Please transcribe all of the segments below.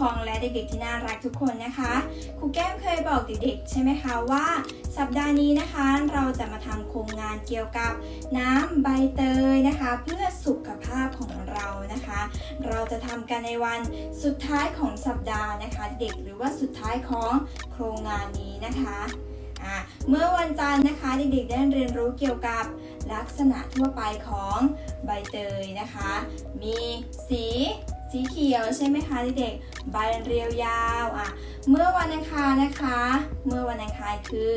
ครองและเด็กๆที่น่ารักทุกคนนะคะ ครูแก้มเคยบอกเด็กๆใช่ไหมคะว่า สัปดาห์นี้นะคะ เราจะมาทำโครงงานเกี่ยวกับน้ำใบเตยนะคะ เพื่อสุขภาพของเรานะคะ เราจะทำกันในวันสุดท้ายของสัปดาห์นะคะ เด็กหรือว่าสุดท้ายของโครงงานนี้นะคะอะเมื่อวันจันทร์นะคะเด็กๆได้เรียนรู้เกี่ยวกับลักษณะทั่วไปของใบเตยนะคะ มีสี สีเขียวใช่ไหมคะเด็กๆใบเรียวยาวอะเมื่อวันอังคารนะคะ เมื่อวันอังคารคือ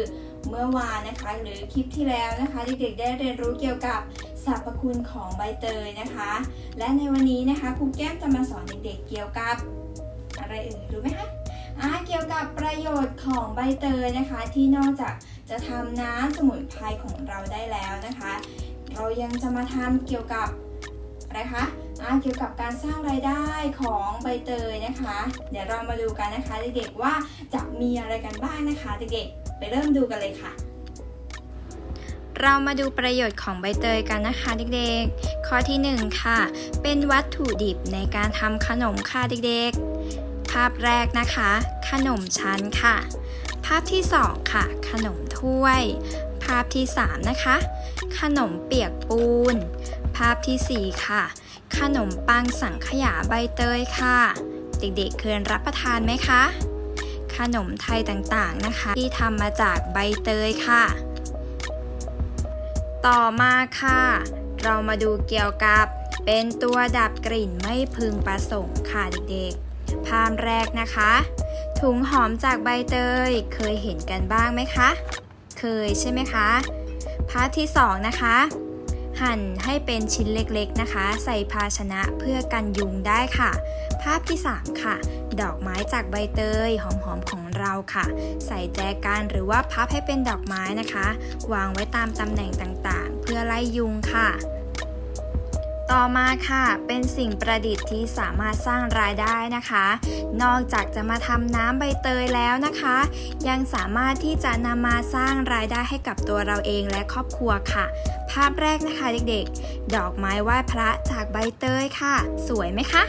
เมื่อวานนะคะ หรือคลิปที่แล้วนะคะเด็กๆได้เรียนรู้เกี่ยวกับสรรพคุณของใบเตยนะคะ และในวันนี้นะคะครูแก้มจะมาสอนเด็กๆเกี่ยวกับอะไรเอ่ยรู้ไหมคะอ่าเกี่ยวกับประโยชน์ของใบเตยนะคะ ที่นอกจากจะทำน้ำสมุนไพรของเราได้แล้วนะคะ เรายังจะมาทำเกี่ยวกับอะไรคะ เกี่ยวกับการสร้างรายได้ของใบเตยนะคะ เดี๋ยวเรามาดูกันนะคะเด็กๆว่าจะมีอะไรกันบ้างนะคะเด็กๆไปเริ่มดูกันเลยค่ะเรามาดูประโยชน์ของใบเตยกันนะคะเด็กๆ ข้อที่ 1 ค่ะ เป็นวัตถุดิบในการทำขนมค่ะเด็กๆ ภาพแรกนะคะ ขนมชั้นค่ะ ภาพที่ 2 ค่ะ ขนมถ้วย ภาพที่ 3 นะคะ ขนมเปียกปูน ภาพทีสี่4 ค่ะ ขนมปังสังขยาใบเตยค่ะ เด็กๆเคยรับประทานไหมคะ ขนมไทยต่างๆนะคะ ที่ทำมาจากใบเตยค่ะ ต่อมาค่ะ เรามาดูเกี่ยวกับเป็นตัวดับกลิ่นไม่พึงประสงค์ค่ะเด็กๆ ภาพแรกนะคะ ถุงหอมจากใบเตยเคยเห็นกันบ้างไหมคะ เคยใช่ไหมคะ ภาพที่สองนะคะ หั่นให้เป็นชิ้นเล็กๆนะคะ ใส่ภาชนะเพื่อกันยุงได้ค่ะ ภาพที่ 3 ค่ะ ดอกไม้จากใบเตยหอมๆของเราค่ะ ใส่แจกันหรือว่าพับให้เป็นดอกไม้นะคะ วางไว้ตามตำแหน่งต่างๆ เพื่อไล่ยุงค่ะ ต่อมาค่ะเป็นสิ่งประดิษฐ์ที่สามารถสร้างรายได้นะคะ นอกจากจะมาทำน้ำใบเตยแล้วนะคะ ยังสามารถที่จะนำมาสร้างรายได้ให้กับตัวเราเองและครอบครัวค่ะ ภาพแรกนะคะเด็กๆ ดอกไม้ไหว้พระจากใบเตยค่ะ สวยไหมคะ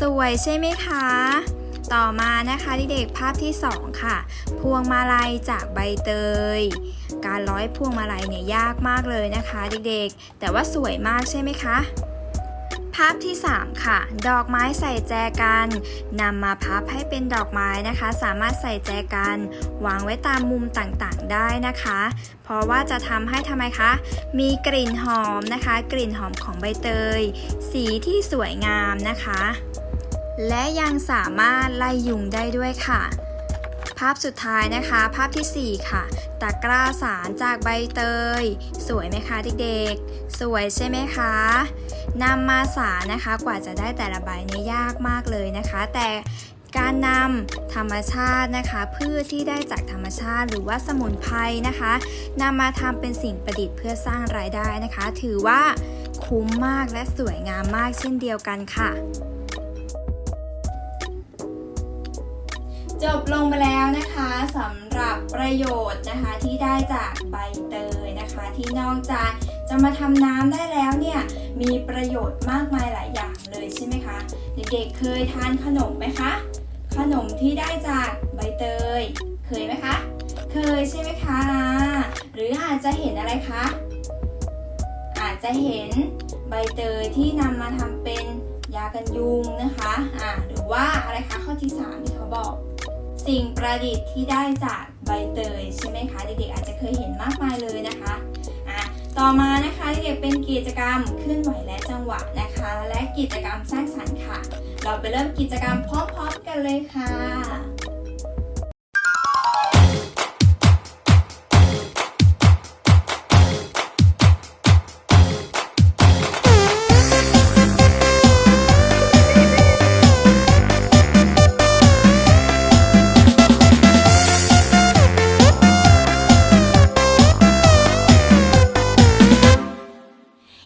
สวยใช่ไหมคะ ต่อมานะคะเด็กๆภาพที่ 2 ค่ะ พวงมาลัยจากใบเตย การร้อยพวงมาลัยเนี่ยยากมากเลยนะคะเด็กๆ แต่ว่าสวยมากใช่ไหมคะภาพที่ 3 ค่ะ ดอกไม้ใส่แจกันนำมาพับให้เป็นดอกไม้นะคะ สามารถใส่แจกันวางไว้ตามมุมต่างๆได้นะคะ เพราะว่าจะทำให้ทำไมคะ มีกลิ่นหอมนะคะ กลิ่นหอมของใบเตย สีที่สวยงามนะคะ และยังสามารถไล่ยุงได้ด้วยค่ะ ภาพสุดท้ายนะคะ ภาพทีสี่ 4 ค่ะตะกร้าสารจากใบเตย สวยไหมคะเด็กๆ สวยใช่ไหมคะนำมาสารนะคะกว่าจะได้แต่ละใบนี่ยยากมากเลยนะคะ แต่การนำธรรมชาตินะคะพืชที่ได้จากธรรมชาติหรือว่าสมุนไพรนะคะนำมาทำเป็นสิ่งประดิษฐ์เพื่อสร้างรายได้นะคะ ถือว่าคุ้มมากและสวยงามมากเช่นเดียวกันค่ะ จบลงไปแล้วนะคะสำหรับประโยชน์นะคะที่ได้จากใบเตยนะคะ ที่นอกจากจะมาทำน้ำได้แล้วเนี่ยมีประโยชน์มากมายหลายอย่างเลยใช่ไหมคะเด็กๆเคยทานขนมไหมคะขนมที่ได้จากใบเตย เคยไหมคะ เคยใช่ไหมคะ หรืออาจจะเห็นอะไรคะ อาจจะเห็นใบเตยที่นำมาทำเป็นยากันยุงนะคะ อ่าหรือว่าอะไรคะข้อที่3ที่เขาบอก สิ่งประดิษฐ์ที่ได้จากใบเตยใช่ไหมคะ เด็กๆอาจจะเคยเห็นมากมายเลยนะคะอะต่อมานะคะเด็กๆเป็นกิจกรรมเคลื่อนไหวและจังหวะนะคะ และกิจกรรมสร้างสรรค์ค่ะ เราไปเริ่มกิจกรรมพร้อมๆกันเลยค่ะ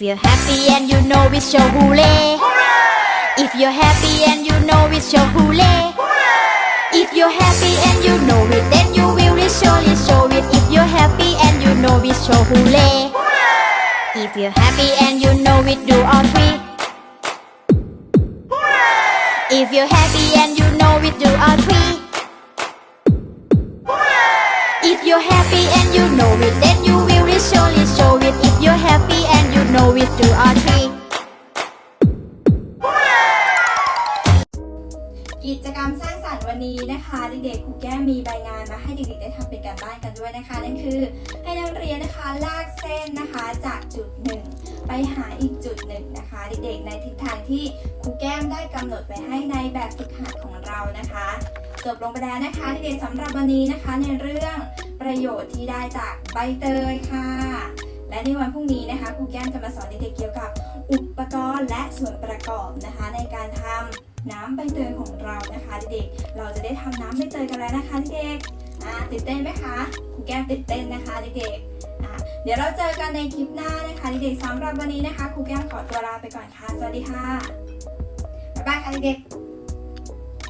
If you're happy and you know it, show hooray. If you're happy and you know it, show hooray. If you're happy and you know it, then you will surely show it. If you're happy and you know it, show hooray. If you're happy and you know it, do all three. If you're happy and you know it, do all three. If you're happy and you know it, then you surely show it. If you're happy and you know it, do or three. กิจกรรมสร้างสรรค์วันนี้นะคะเด็กๆครูแก้มมีใบงานมาให้เด็กๆได้ทำเป็นการบ้านกันด้วยนะคะนั่นคือให้นักเรียนนะคะลากเส้นนะคะจากจุดห ไปหาอีกจุดหนึ่งนะคะ เด็กๆ ในทิศทางที่ครูแก้มได้กำหนดไว้ให้ในแบบฝึกหัดของเรานะคะจบลงไปแล้วนะคะเด็กๆสำหรับวันนี้นะคะในเรื่องประโยชน์ที่ได้จากใบเตยค่ะ และในวันพรุ่งนี้นะคะครูแก้มจะมาสอนเด็กๆเกี่ยวกับ อุปกรณ์และส่วนประกอบนะคะ ในการทำน้ำใบเตยของเรานะคะเด็กๆเราจะได้ทำน้ำใบเตยกันแล้วนะคะเด็กๆ อ่าตื่นเต้นไหมคะครูแก้มตื่นเต้นนะคะเด็กๆเดี๋ยวเราเจอกันในคลิปหน้านะคะเด็กๆสำหรับวันนี้นะคะครูแก้มขอตัวลาไปก่อนค่ะ สวัสดีค่ะ บ๊ายบายค่ะเด็กๆ